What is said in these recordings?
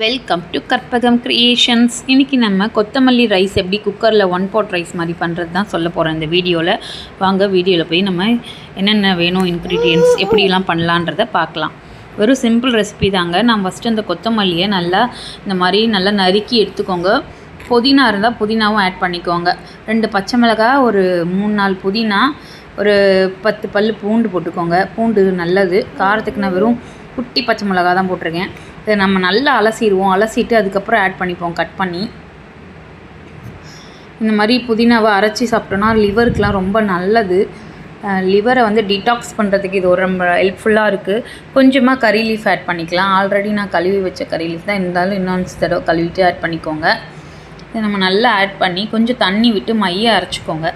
Welcome to Karpagam creations இன்றைக்கி நம்ம கொத்தமல்லி ரைஸ் எப்படி குக்கரில் ஒன் பாட் ரைஸ் மாதிரி பண்ணுறது தான் சொல்ல போகிறோம் இந்த வீடியோவில் வாங்க வீடியோவில் போய் நம்ம என்னென்ன வேணும் இன்க்ரீடியன்ட்ஸ் எப்படிலாம் பண்ணலான்றதை பார்க்கலாம். வெறும் சிம்பிள் ரெசிபி தாங்க. நான் ஃபஸ்ட்டு அந்த கொத்தமல்லியை நல்லா இந்த மாதிரி நல்லா நறுக்கி எடுத்துக்கோங்க. புதினா இருந்தால் புதினாவும் ஆட் பண்ணிக்கோங்க. ரெண்டு பச்சை மிளகாய் ஒரு மூணு நாலு புதினா ஒரு பத்து பல் பூண்டு போட்டுக்கோங்க. பூண்டு நல்லது. காரத்துக்கு நான் வெறும் குட்டி பச்சை மிளகா தான் போட்டிருக்கேன். இதை நம்ம நல்லா அலசிடுவோம். அலசிட்டு அதுக்கப்புறம் ஆட் பண்ணிப்போம். கட் பண்ணி. இந்த மாதிரி புதினாவை அரைச்சி சாப்பிட்டோன்னா லிவருக்கெலாம் ரொம்ப நல்லது. லிவரை வந்து டிடாக்ஸ் பண்ணுறதுக்கு இது ஒரு ரொம்ப ஹெல்ப்ஃபுல்லாக இருக்குது கொஞ்சமாக கறி லீஃப் ஆட் பண்ணிக்கலாம். ஆல்ரெடி நான் கழுவி வச்ச கறி லீஃப் தான். இருந்தாலும் இன்னொன்று தடவை கழுவிட்டு ஆட் பண்ணிக்கோங்க. இதை நம்ம நல்லா ஆட் பண்ணி கொஞ்சம் தண்ணி விட்டு மைய அரைச்சிக்கோங்க.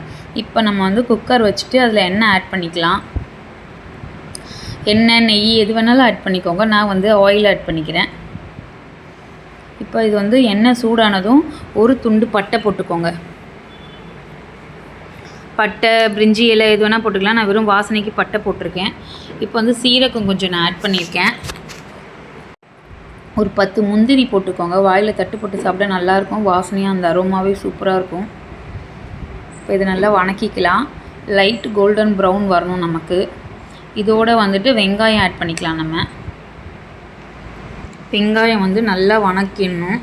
இப்போ நம்ம வந்து குக்கர் வச்சுட்டு அதில் எண்ணெய் ஆட் பண்ணிக்கலாம். எண்ணெய் நெய் எது வேணாலும் ஆட் பண்ணிக்கோங்க. நான் வந்து ஆயில் ஆட் பண்ணிக்கிறேன். இப்போ இது வந்து எண்ணெய் சூடானதும் ஒரு துண்டு பட்டை போட்டுக்கோங்க. பட்டை பிரிஞ்சி இலை எது வேணால் போட்டுக்கலாம். நான் வெறும் வாசனைக்கு பட்டை போட்டிருக்கேன். இப்போ வந்து சீரகம் கொஞ்சம் நான் ஆட் பண்ணியிருக்கேன். ஒரு பத்து முந்திரி போட்டுக்கோங்க. வாயில் தட்டு போட்டு சாப்பிட நல்லாயிருக்கும். வாசனையாக அந்த அரோமாவே சூப்பராக இருக்கும். இப்போ இதை நல்லா வணக்கிக்கலாம். லைட் கோல்டன் ப்ரௌன் வரணும் நமக்கு. இதோடு வந்துட்டு வெங்காயம் ஆட் பண்ணிக்கலாம் நம்ம. வெங்காயம் வந்து நல்லா வணக்கிடணும்.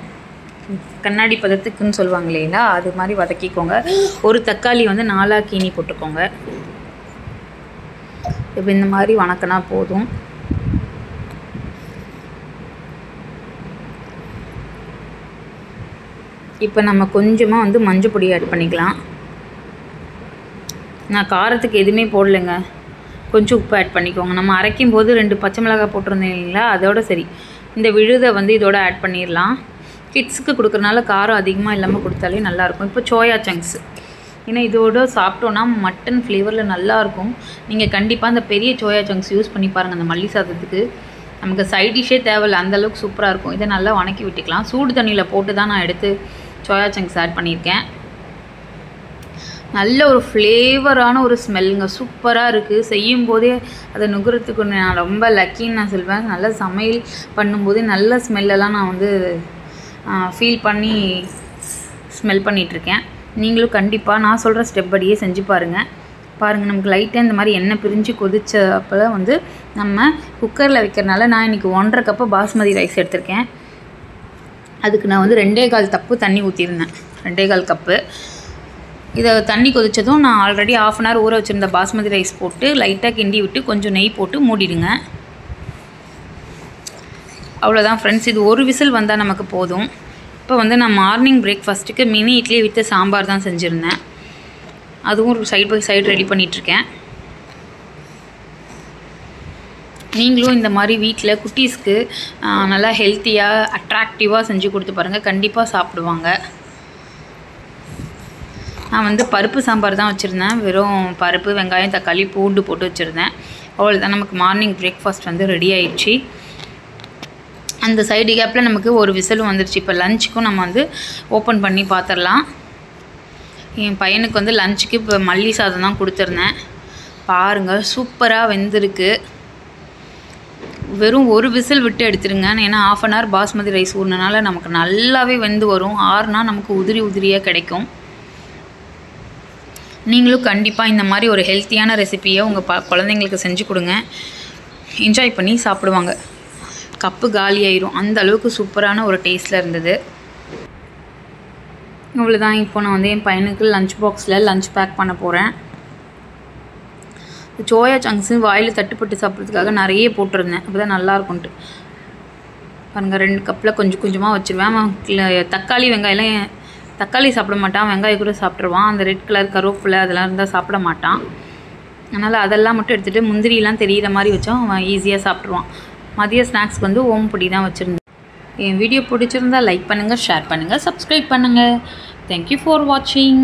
கண்ணாடி பதத்துக்குன்னு சொல்லுவாங்க இல்லைங்களா? அது மாதிரி வதக்கிக்கோங்க. ஒரு தக்காளி வந்து நாலாக கீனி போட்டுக்கோங்க. இப்போ இந்த மாதிரி வணக்கினா போதும். இப்போ நம்ம கொஞ்சமாக வந்து மஞ்சள் பொடி ஆட் பண்ணிக்கலாம். நான் காரத்துக்கு எதுவுமே போடலைங்க. கொஞ்சம் உப்பு ஆட் பண்ணிக்கோங்க. நம்ம அரைக்கும் போது ரெண்டு பச்சை மிளகாய் போட்டிருந்தேன் இல்லைங்களா? அதோட சரி. இந்த விழுதை வந்து இதோட ஆட் பண்ணிடலாம். கிட்ஸுக்கு கொடுக்குறனால காரம் அதிகமாக இல்லாமல் கொடுத்தாலே நல்லாயிருக்கும். இப்போ சோயா சங்க்ஸ் ஏன்னா இதோட சாப்பிட்டோன்னா மட்டன் ஃப்ளேவரில் நல்லாயிருக்கும். நீங்கள் கண்டிப்பாக அந்த பெரிய சோயா சங்க்ஸ் யூஸ் பண்ணி பாருங்கள் அந்த மல்லி சாதத்துக்கு. நமக்கு சைட் டிஷ்ஷே தேவையில்லை. அந்தளவுக்கு சூப்பராக இருக்கும். இதை நல்லா வணக்கி விட்டுக்கலாம். சூடு தண்ணியில் போட்டு தான் நான் எடுத்து சோயா சங்க்ஸ் ஆட் பண்ணியிருக்கேன். நல்ல ஒரு ஃப்ளேவரான ஒரு ஸ்மெல்லுங்க சூப்பராக இருக்குது செய்யும் போதே அதை நுகரத்துக்கு நான் ரொம்ப லக்கின்னு நான் சொல்வேன். நல்ல சமையல் பண்ணும்போதே நல்ல ஸ்மெல்லெல்லாம் நான் வந்து ஃபீல் பண்ணி ஸ்மெல் பண்ணிகிட்ருக்கேன் நீங்களும் கண்டிப்பாக நான் சொல்கிற ஸ்டெப் படியே செஞ்சு பாருங்கள் பாருங்கள் நமக்கு லைட்டாக இந்த மாதிரி எண்ணெய் பிரிஞ்சு கொதிச்சப்போ வந்து நம்ம குக்கரில் வைக்கிறனால நான் இன்றைக்கி ஒன்றரை கப்பு பாஸ்மதி ரைஸ் எடுத்திருக்கேன். அதுக்கு நான் வந்து ரெண்டே கால் தப்பு தண்ணி ஊற்றிருந்தேன் ரெண்டே கால் கப்பு இதை தண்ணி கொதித்ததும் நான் ஆல்ரெடி ஆஃப் அன் ஹவர் ஊற வச்சுருந்த பாஸ்மதி ரைஸ் போட்டு லைட்டாக கிண்டி விட்டு கொஞ்சம் நெய் போட்டு மூடிடுங்க. அவ்வளோதான் ஃப்ரெண்ட்ஸ் இது ஒரு விசில் வந்தால் நமக்கு போதும். இப்போ வந்து நான் மார்னிங் பிரேக்ஃபாஸ்ட்டுக்கு மினி இட்லி வித்து சாம்பார் தான் செஞ்சுருந்தேன். அதுவும் சைட் பை சைடு ரெடி பண்ணிகிட்ருக்கேன் நீங்களும் இந்த மாதிரி வீட்டில் குட்டீஸ்க்கு நல்லா ஹெல்த்தியாக அட்ராக்டிவாக செஞ்சு கொடுத்து பாருங்கள் கண்டிப்பாக சாப்பிடுவாங்க. நான் வந்து பருப்பு சாம்பார் தான் வச்சுருந்தேன். வெறும் பருப்பு வெங்காயம் தக்காளி பூண்டு போட்டு வச்சுருந்தேன். அவ்வளோதான் நமக்கு மார்னிங் பிரேக்ஃபாஸ்ட் வந்து ரெடி ஆயிடுச்சு. அந்த சைடு கேப்பில் நமக்கு ஒரு விசிலும் வந்துடுச்சு இப்போ லஞ்சுக்கும் நம்ம வந்து ஓப்பன் பண்ணி பார்த்துடலாம் என் பையனுக்கு வந்து லஞ்சுக்கு இப்போ மல்லி சாதம் தான் கொடுத்துருந்தேன். பாருங்கள் சூப்பராக வெந்திருக்கு. வெறும் ஒரு விசில் விட்டு எடுத்துருங்க. ஏன்னா half an hour basmati rice ஊறினால நமக்கு நல்லாவே வெந்து வரும். ஆறுனா நமக்கு உதிரி உதிரியாக கிடைக்கும். நீங்களும் கண்டிப்பாக இந்த மாதிரி ஒரு ஹெல்த்தியான ரெசிப்பியை உங்கள் ப குழந்தைங்களுக்கு செஞ்சு கொடுங்க. என்ஜாய் பண்ணி சாப்பிடுவாங்க. கப்பு காலி ஆயிரும். அந்த அளவுக்கு சூப்பரான ஒரு டேஸ்ட்டில் இருந்தது. இவ்வளோதான் இப்போ நான் வந்து என் பையனுக்கு லஞ்ச் பாக்ஸில் லஞ்ச் பேக் பண்ண போகிறேன் சோயா சங்க்ஸு வாயில் தட்டுப்பட்டு சாப்பிட்றதுக்காக நிறைய போட்டிருந்தேன். அப்போ தான் நல்லாயிருக்கும்ன்ட்டு பாருங்கள் ரெண்டு கப்பில் கொஞ்சம் கொஞ்சமாக வச்சுருவேன். தக்காளி வெங்காயம்லாம் தக்காளி சாப்பிட மாட்டான் வெங்காயம் கூட சாப்பிட்ருவான் அந்த ரெட் கலர் கருவேப்பிலை அதெல்லாம் இருந்தால் சாப்பிட மாட்டான். அதனால் அதெல்லாம் மட்டும் எடுத்துகிட்டு முந்திரிலாம் தெரிகிற மாதிரி வச்சோம் அவன் ஈஸியாக சாப்பிட்ருவான் மதிய ஸ்நாக்ஸ் வந்து ஓம் பொடி தான் வச்சுருந்தேன். என் வீடியோ பிடிச்சிருந்தா லைக் பண்ணுங்கள் ஷேர் பண்ணுங்கள் சப்ஸ்கிரைப் பண்ணுங்கள் தேங்க்யூ ஃபார் வாட்சிங்